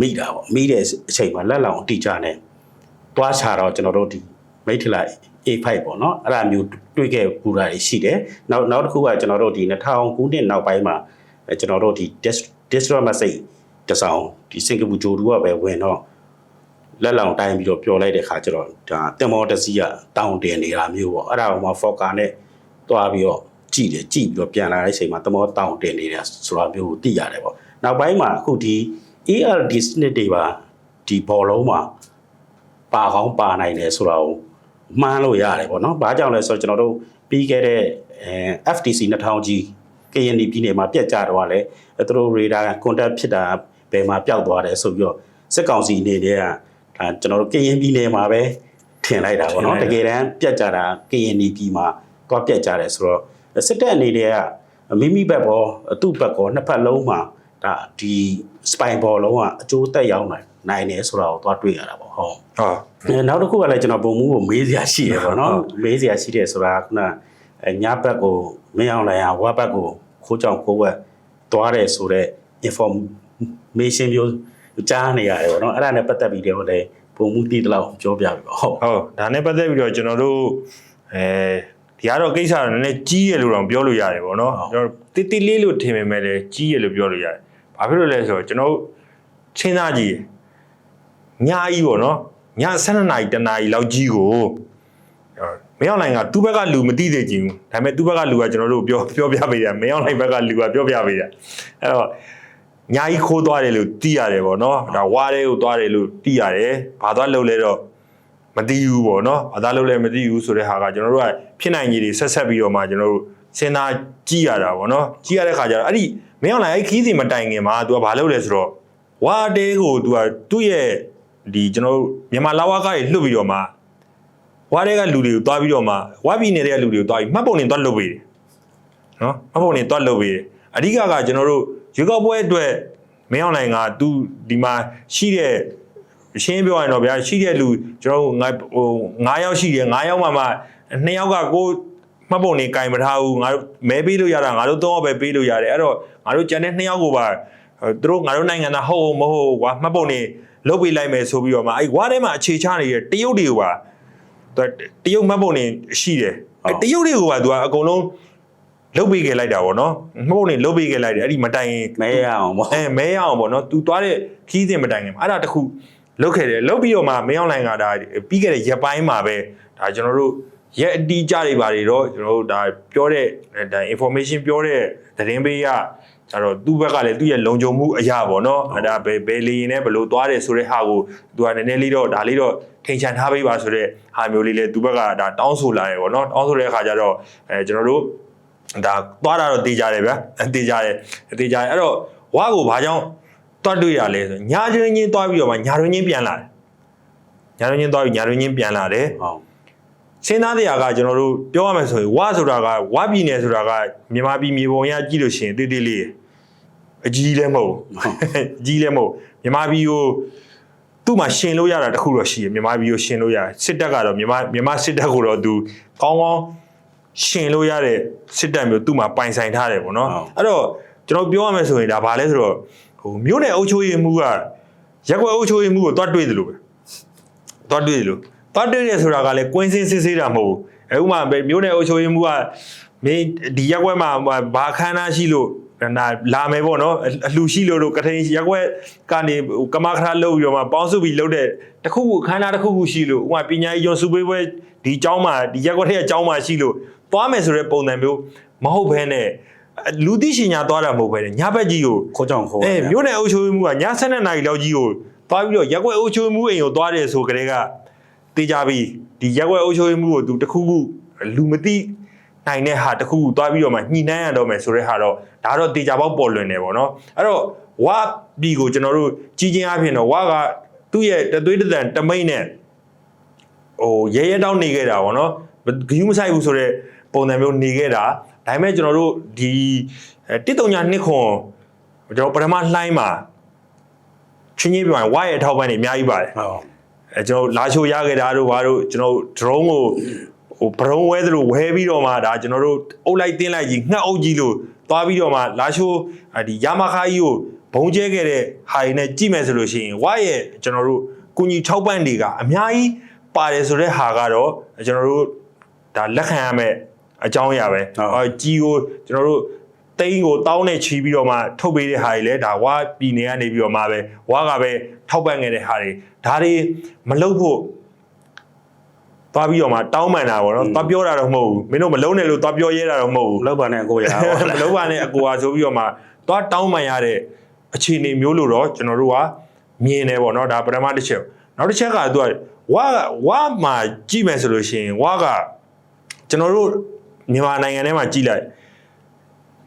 B: မိတာပေါ့မိတဲ့အချိန်မှာလက်လောင်အတိအကျနဲ့တွားချတော့ကျွန်တော်တို့ဒီမိထလာ A5 ပေါ့နော်အဲ့ဒါမျိုးတွေ့ခဲ့ပူတာတွေရှိတယ်နောက်နောက်တစ်ခုကကျွန်တော်တို့ဒီ2000ခုနှစ်နောက်ပိုင်းမှာအဲကျွန်တော်တို့ဒီ district message တစောင်းဒီစင်ကာပူဂျိုဒူကပဲဝင်တော့လက်လောင်တိုင်းပြီးတော့ပျော်လိုက်တဲ့ခါကျတော့ဒါတင်မောတစီကတောင်းတင်နေတာမျိုးပေါ့အဲ့ဒါကိုမှ foca နဲ့တွားပြီးတော့ကြည့်တယ်ကြည့်ပြီးတော့ပြန်လာတဲ့အချိန်မှာတင်မောတောင်းတင်နေတာဆိုတာမျိုးကိုသိရတယ်ပေါ့နောက်ပိုင်းမှာအခုဒီ ALD စနစ်တွေပါဒီဘောလုံးမှာပါကောင်းပါနိုင်တယ်ဆိုတာကိုမှန်းလို့ရတယ်ပေါ့နော်။ဘာကြောင့်လဲဆိုတော့ကျွန်တော်တို့ပြီးခဲ့တဲ့အဲ FTC 2000ကြီး KND ပြည်နယ်မှာပြတ်ကြတော့လဲအဲသူတို့ radar contact ဖြစ်တာဘယ်မှာပျောက်သွားတယ်ဆိုပြီးတော့စစ်ကောင်စီအနေနဲ့ကဒါကျွန်တော်တို့ KN ပြည်နယ်မှာပဲထင်လိုက်တာပေါ့နော်
A: ထ
B: တ
A: င်လိုက်တာ
B: ကယ်တမ်းပြတ်ကြတာ KND ပြည်မှာသွားပြတ်ကြတယ်ဆိုတော့စစ်တပ်အနေနဲ့ကမိမိဘက်ပေါ်သူ့ဘက်ကောနှစ်ဖက်လုံးမှာ ဒါဒီ spine ဘောလုံးကအကျိုးသက်ရောက်နိုင်နိုင်တယ်ဆိုတာကိုသွားတွေ့ရတာပေါ့ဟုတ်
A: ဟာ
B: အဲနောက်တစ်ခုကလည်းကျွန်တော်ပုံမှုကိုမေးစရာရှိရပေါ့နော်
A: ဟုတ်
B: မေးစရာရှိတယ်ဆိုတာကခုနအဲညဘက်ကိုမင်းအောင်လိုင်ဟာဝါဘက်ကိုခိုးကြောင်ခိုးဝက်သွားတယ်ဆိုတော့ information မျိုးကြားနေရတယ်ပေါ့နော်အဲ့ဒါနဲ့ပတ်သက်ပြီးတော့လည်းပုံမှုတည်တလောက်ပြောပြပြီပေါ့ဟုတ်
A: ဟုတ်ဒါနဲ့ပတ်သက်ပြီးတော့ကျွန်တော်တို့အဲဒီကတော့ကိစ္စတော့နည်းနည်းကြီးရလို့တော့ပြောလို့ရတယ်ပေါ့နော်
B: ဟုတ်
A: ကျွန်တော်တိတိလေးလို့ထင်ပေမဲ့လည်းကြီးရလို့ပြောလို့ရတယ် ဘာဖြစ်လို့လဲဆိုတော့ကျွန်တော်တို့ချင်းသားကြီးညာကြီးပေါ့နော်ည7နာရီတနာရီလောက်ကြီးကိုမင်းအောင်လိုင်ကသူ့ဘက်ကလူမသိသေးချင်ဘူးဒါပေမဲ့သူ့ဘက်ကလူကကျွန်တော်တို့ပြောပြောပြပေးတယ်မင်းအောင်လိုင်ဘက်ကလူကပြောပြပေးတယ်အဲ့တော့ညာကြီးခိုးသွားတယ်လို့သိရတယ်ပေါ့နော်ဒါဝါးတွေကိုသွားတယ်လို့သိရတယ်ဘာသွားလုပ်လဲတော့မသိဘူးပေါ့နော်ဘာသွားလုပ်လဲမသိဘူးဆိုတဲ့ဟာကကျွန်တော်တို့ကဖြစ်နိုင်ကြီးတွေဆက်ဆက်ပြီးတော့မှကျွန်တော်တို့စဉ်းစားကြည့်ရတာပေါ့နော်ကြည့်ရတဲ့ခါကျတော့အဲ့ဒီ မင်းအောင်လိုက်အဲ့ခီးစီမတိုင်ခင်မှာ तू ကဘာလုပ်လဲဆိုတော့ဝါးတဲကို तू ကသူ့ရဲ့ဒီကျွန်တော်တို့မြန်မာလာဝါကားတွေလွတ်ပြီးတော့မှဝါးတဲကလူတွေကိုသွားပြီးတော့မှဝါပြည်နေတဲ့လူတွေကိုသွားပြီးမှတ်ပုံတွေသွားလုပ်ပေးတယ်နော်အဖို့နေတွတ်လုပ်ပေးတယ်အဓိကကကျွန်တော်တို့ရေကောက်ပွဲအတွက်မင်းအောင်နိုင်ကသူဒီမှာရှိတဲ့ရှင်းပြောရရင်တော့ဗျာရှိတဲ့လူကျွန်တော်တို့ငါဟို9ယောက်ရှိတယ်9ယောက်မှမှ2ယောက်ကကို မှတ်ပုံနေကင်မထားဘူးငါတို့မဲပေးလို့ရတာငါတို့3ယောက်ပဲပေးလို့ရတယ်အဲ့တော့ငါတို့ကျန်တဲ့2ယောက်ကိုပါသူတို့ငါတို့နိုင်ငံသားဟုတ်ဟုတ်မဟုတ်ကွာမှတ်ပုံနေလုတ်ပေးလိုက်မယ်ဆိုပြီးတော့မှအဲ့ဝါထဲမှာအခြေချနေတဲ့တရုတ်တွေကိုပါသူတရုတ်မှတ်ပုံနေရှိတယ်အဲ့တရုတ်တွေကိုပါသူကအကုန်လုံးလုတ်ပေးခဲ့လိုက်တာဗောနော်မဟုတ်နေလုတ်ပေးခဲ့လိုက်တယ်အဲ့ဒီမတိုင်ရင်
B: မဲရအောင်ပေါ့
A: အဲမဲရအောင်ဗောနော် तू သွားတဲ့ခီးစဉ်မတိုင်ခင်မှာအဲ့ဒါတခုလုတ်ခဲ့တယ်လုတ်ပြီးတော့မှမင်းအောင်လိုင်ကဒါပြီးခဲ့တဲ့ရက်ပိုင်းမှာပဲဒါကျွန်တော်တို့ ရက်အတီးကြတွေပါတွေတော့ကျွန်တော်တို့ဒါပြောတဲ့ဒါ information ပြောတဲ့သတင်းပေးရကျတော့သူ့ဘက်ကလည်းသူ့ရဲ့လုံခြုံမှုအရာပေါ့နော်အဲ့ဒါဘယ်ဘယ်လေရင်နဲ့ဘယ်လိုသွားတယ်ဆိုတဲ့ဟာကိုသူကနည်းနည်းလေးတော့ဒါလေးတော့ထိန်ချန်ထားပေးပါဆိုတဲ့ဟာမျိုးလေးလည်းသူ့ဘက်ကဒါတောင်းဆိုလာတယ်ပေါ့နော်တောင်းဆိုတဲ့အခါကျတော့အဲကျွန်တော်တို့ဒါသွားတာတော့တေးကြတယ်ဗျာတေးကြတယ်တေးကြတယ်အဲ့တော့ဝါကိုဘာကြောင့်တွတ်တွေ့ရလဲဆိုညာချင်းချင်းတွားပြီးတော့မှညာရင်းချင်းပြန်လာတယ်ညာရင်းချင်းတွားပြီးညာရင်းချင်းပြန်လာတယ်
B: ဟုတ်
A: စဉ်းစားတရားကကျွန်တော်တို့ပြောရမယ်ဆိုရင်ဝါဆိုတာကဝါပြည်နယ်ဆိုတာကမြန်မာပြည်မြေပုံရကြည့်လို့ရှိရင်တိတိလေးအကြီးလည်းမဟုတ်အကြီးလည်းမဟုတ်မြန်မာပြည်ကိုသူ့မှာရှင်လို့ရတာတခုတော့ရှိရမြန်မာပြည်ကိုရှင်လို့ရတယ်စစ်တပ်ကတော့မြန်မာမြန်မာစစ်တပ်ကိုတော့သူကောင်းကောင်းရှင်လို့ရတဲ့စစ်တပ်မျိုးသူ့မှာပိုင်ဆိုင်ထားတယ်ပေါ့နော်အဲ့တော့ကျွန်တော်ပြောရမယ်ဆိုရင်ဒါဘာလဲဆိုတော့ဟိုမြို့နယ်အုပ်ချုပ်ရေးမှုကရက်ွက်အုပ်ချုပ်ရေးမှုကိုတွတ်တွေ့တယ်လို့ပဲသွားတွေ့လို့ သွားတွေ့ရဆိုတာကလည်းကွင်းစင်းစစ်ဆေးတာမဟုတ်ဘူးအဲဥမာပဲမျိုးနယ်အုပ်ချုပ်ရေးမှုကမင်းဒီရက်ွက်မှာဘာခန်းသားရှိလို့နာလာမယ်ပေါ့နော်အအလှရှိလို့တို့ကထိန်ရက်ွက်ကနေဟိုကမခရလုပ်ပြီးတော့မှပေါင်းစုပြီးလုပ်တဲ့တခုခုခန်းသားတခုခုရှိလို့ဥမာပညာရေးကျောင်းစုပေးပွဲဒီကျောင်းမှာဒီရက်ွက်ထဲကကျောင်းမှာရှိလို့သွားမယ်ဆိုတဲ့ပုံစံမျိုးမဟုတ်ဘဲနဲ့လူသိရှင်ညာသွားတာမဟုတ်ဘဲနဲ့ညဘက်ကြီးကို
B: ခိုးကြောင်ခိုး
A: အဲမြို့နယ်အုပ်ချုပ်ရေးမှုကည7နာရီလောက်ကြီးကိုသွားပြီးတော့ရက်ွက်အုပ်ချုပ်ရေးမှုအိမ်ကိုသွားတယ်ဆိုကြတဲ့က တေးကြပြီးဒီရက်ွက်အုပ်ချုပ်ရေးမှုကိုသူတခုခုလူမသိနိုင်တဲ့ဟာတခုခုသွားပြီးတော့မှညှိနှိုင်းရတော့မယ်ဆိုတဲ့ဟာတော့ဒါတော့တေးကြပေါက်ပေါ်လွင်တယ်ပေါ့နော်အဲ့တော့ဝါပြီကိုကျွန်တော်တို့ကြီးချင်းအဖြစ်တော့ဝါကသူ့ရဲ့တသွေးတသံတမိတ်နဲ့ဟိုရဲရဲတောင်းနေခဲ့တာပေါ့နော်ဂယူးမဆိုင်ဘူးဆိုတော့ပုံစံမျိုးနေခဲ့တာဒါပေမဲ့ကျွန်တော်တို့ဒီတစ်တုံညာနှစ်ခွန်ကျွန်တော်ပထမလှိုင်းမှာချင်းချင်းပြောရင်ဝါရဲ့အထောက်ပံ့တွေအများကြီးပါတယ်
B: ဟုတ်
A: အဲကျွန်တော်လာချိုရခဲ့တာတို့ဘာတို့ကျွန်တော် drone ကိုဟို drone ဝဲသလိုဝဲပြီးတော့မှဒါကျွန်တော်တို့အုပ်လိုက်တင်းလိုက်ကြီးငှက်အုပ်ကြီးလို့သွားပြီးတော့မှလာချိုဒီယာမခါကြီးကိုဘုံကျဲခဲ့တဲ့ဟာတွေနဲ့ကြည့်မယ်ဆိုလို့ရှိရင်ဝါရဲ့ကျွန်တော်တို့ကုညီထောက်ပံ့တွေကအများကြီးပါတယ်ဆိုတဲ့ဟာကတော့ကျွန်တော်တို့ဒါလက်ခံရမယ်အကြောင်းအရာပဲအော်ကြီးကိုကျွန်တော်တို့ တိန်းကိုတောင်းနဲ့ချီပြီးတော့မှထုတ်ပေးတဲ့ဟာတွေလည်းဒါဝါပြည်နေကနေပြီးတော့မှပဲဝါကပဲထောက်ပံ့ခဲ့တဲ့ဟာတွေဒါတွေမလုပ်ဖို့သွားပြီးတော့မှတောင်းပန်တာပေါ့နော်သွားပြောတာတော့မဟုတ်ဘူးမင်းတို့မလုံးနဲ့လို့သွားပြောရဲတာတော့မဟုတ်ဘူး
B: လောက်ပါနဲ့ကိုရပါ
A: မလုံးပါနဲ့အကူအားဆိုပြီးတော့မှသွားတောင်းပန်ရတဲ့အခြေအနေမျိုးလို့တော့ကျွန်တော်တို့ကမြင်တယ်ပေါ့နော်ဒါပထမတစ်ချက်နောက်တစ်ချက်ကသူကဝါဝါမှာကြည့်မယ်ဆိုလို့ရှိရင်ဝါကကျွန်တော်တို့မြန်မာနိုင်ငံထဲမှာကြည့်လိုက်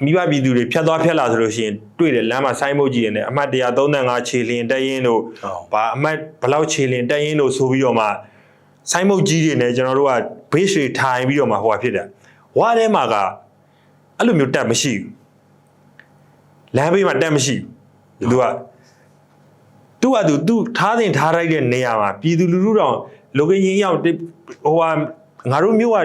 A: မိဘပြည်သူတွေဖြတ်သွားဖြတ်လာဆိုလို့ရှိရင်တွေ့တယ်လမ်းမှာဆိုင်းမုတ်ကြီးနေအမှတ်135ခြေလျင်တက်ရင်တို့
B: ဟုတ်
A: ဘာအမှတ်ဘလောက်ခြေလျင်တက်ရင်တို့ဆိုပြီးတော့မှဆိုင်းမုတ်ကြီးတွေနဲ့ကျွန်တော်တို့ကဘေးရွှေထိုင်ပြီးတော့မှဟိုဟာဖြစ်တယ်ဝါထဲမှာကအဲ့လိုမျိုးတက်မရှိဘူးလမ်းဘေးမှာတက်မရှိဘူးသူကသူကသူသူထားတင်ထားလိုက်တဲ့နေရာမှာပြည်သူလူထုတောင် location ရောက်ဟိုဟာငါတို့မျိုးက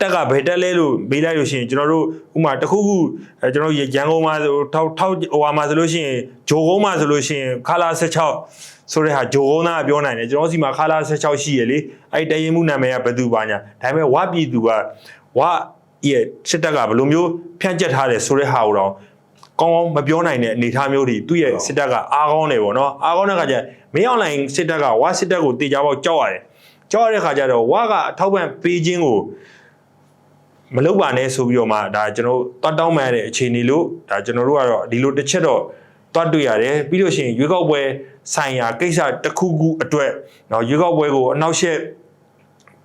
A: တက်ကဘယ်တက်လဲလို့မေးလိုက်လို့ရှိရင်ကျွန်တော်တို့ဥမာတစ်ခုခုအဲကျွန်တော်တို့ရန်ကုန်မှာဆိုထောက်ထောက်ဟိုဟာမှာဆိုလို့ရှိရင်ဂျိုကုန်းမှာဆိုလို့ရှိရင်ခလာ16ဆိုတဲ့ဟာဂျိုကုန်းသားကပြောနိုင်တယ်ကျွန်တော်စီမှာခလာ16ရှိရလေအဲ့တရင်မှုနာမည်ကဘယ်သူပါညာဒါပေမဲ့ဝပြည်သူကဝရဲ့စစ်တပ်ကဘယ်လိုမျိုးဖြန့်ကျက်ထားတယ်ဆိုတဲ့ဟာကိုတော့ကောင်းကောင်းမပြောနိုင်တဲ့အနေအထားမျိုးတွေသူ့ရဲ့စစ်တပ်ကအားကောင်းတယ်ပေါ့နော်အားကောင်းတဲ့ခါကျမင်းအွန်လိုင်းစစ်တပ်ကဝစစ်တပ်ကိုတေချာပေါက်ကြောက်ရတယ်ကြောက်ရတဲ့ခါကျတော့ဝကအထောက်ပံ့ပေးခြင်းကို မလုပ်ပါနဲ့ဆိုပြီးတော့မှဒါကျွန်တော်တွတ်တောင်းမှန်ရတဲ့အခြေအနေလို့ဒါကျွန်တော်တို့ကတော့ဒီလိုတစ်ချက်တော့ တွတ်တွေ့ရတယ်ပြီးလို့ရှိရင်ရွေးကောက်ပွဲဆိုင်ရာကိစ္စတစ်ခုခုအတွက်เนาะရွေးကောက်ပွဲကိုအနောက်ရှက်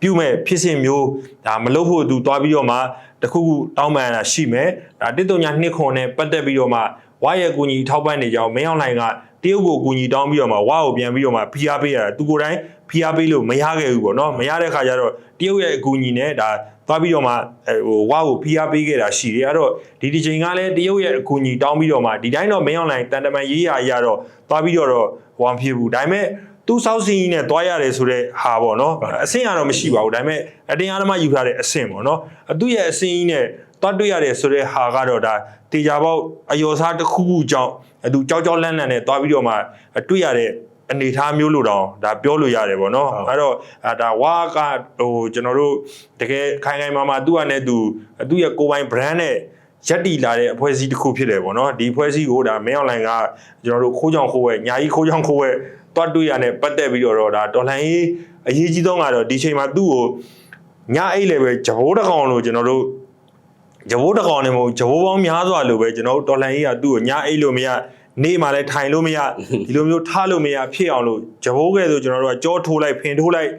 A: ပြုမဲ့ဖြစ်စဉ်မျိုးဒါမလုပ်ဖို့သူတွားပြီးတော့မှတစ်ခုခုတောင်းပန်တာရှိမယ်ဒါတစ်တုံညာနှစ်ခွန်နဲ့ပတ်သက်ပြီးတော့မှဝါရဲ့ကူညီထောက်ပံ့နေကြအောင်မင်းအောင်လှိုင်ကတရုတ်ကိုကူညီတောင်းပြီးတော့မှဝါကိုပြန်ပြီးတော့မှဖိအားပေးရတာသူကိုယ်တိုင်ဖိအားပေးလို့မရခဲ့ဘူးပေါ့နော်မရတဲ့ခါကျတော့တရုတ်ရဲ့အကူအညီနဲ့ဒါ သွားပြီးတော့မှအဲဟိုဝါကိုဖိအားပေးခဲ့တာရှိတယ်အဲ့တော့ဒီဒီချိန်ကလည်းတရုတ်ရဲ့အကူအညီတောင်းပြီးတော့မှဒီတိုင်းတော့မင်းအောင်လှိုင်တန်တမန်ရေးရအရာတော့သွားပြီးတော့တော့ဟောမဖြစ်ဘူးဒါပေမဲ့သူစောက်စင်းကြီးနဲ့တွားရတယ်ဆိုတော့ဟာပေါ့နော်အဆင့်ကတော့မရှိပါဘူးဒါပေမဲ့အတင်းအားဓမ္မယူထားတဲ့အဆင့်ပေါ့နော်အသူ့ရဲ့အဆင့်ကြီးနဲ့တွားတွေ့ရတယ်ဆိုတော့ဟာကတော့ဒါတေချာပေါက်အယောစားတစ်ခုခုကြောင့်အသူကြောက်ကြောက်လန့်လန့်နဲ့တွားပြီးတော့မှတွေ့ရတဲ့ အနေထားမျိုးလို့တောင်ဒါပြောလို့ရတယ်ပေါ့နော်အဲ့တော့အာဒါဝါကဟိုကျွန်တော်တို့တကယ်ခိုင်ခိုင်မာမာသူ့အနေနဲ့သူသူ့ရဲ့ကိုယ်ပိုင် brand နဲ့ရက်တီလာတဲ့အဖွဲ့အစည်းတစ်ခုဖြစ်တယ်ပေါ့နော်ဒီအဖွဲ့အစည်းကိုဒါမင်းအွန်လိုင်းကကျွန်တော်တို့ခိုးကြောင်ခိုးဝဲညာကြီးခိုးကြောင်ခိုးဝဲတွတ်တွေ့ရတဲ့ပတ်သက်ပြီးတော့ဒါတော်လှန်ရေးအရေးကြီးဆုံးကတော့ဒီချိန်မှာသူ့ကိုညအိတ်လည်းပဲဂျဘိုးတစ်ကောင်လို့ကျွန်တော်တို့ဂျဘိုးတစ်ကောင်နဲ့မဟုတ်ဂျဘိုးပေါင်းများစွာလို့ပဲကျွန်တော်တို့တော်လှန်ရေးကသူ့ကိုညအိတ်လို့မရ နေမှလည်းထိုင်လို့မရဒီလိုမျိုးထားလို့မရဖြစ်အောင်လို့ဂျဘိုးကဲဆိုကျွန်တော်တို့ကကြောထိုးလိုက်ဖင်ထိုးလိုက်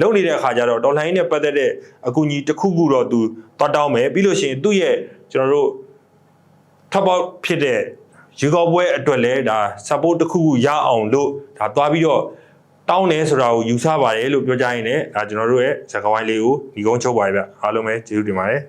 A: လုပ်နေတဲ့အခါကျတော့တော်လှန်ရေးနဲ့ပတ်သက်တဲ့အကူအညီတစ်ခုခုတော့သူတွတ်တောင်းမယ်ပြီးလို့ရှိရင်သူ့ရဲ့ကျွန်တော်တို့ထပ်ပေါက်ဖြစ်တဲ့ယူကောပွဲအတွက်လည်းဒါ support တစ်ခုခုရအောင်လို့ဒါသွားပြီးတော့တောင်းတယ်ဆိုတာကိုယူဆပါတယ်လို့ပြောကြရင်လည်းဒါကျွန်တော်တို့ရဲ့ဇာတ်ကဝိုင်းလေးကိုဒီကုန်းချုပ်ပါရဗျအားလုံးပဲကျေးဇူးတင်ပါတယ်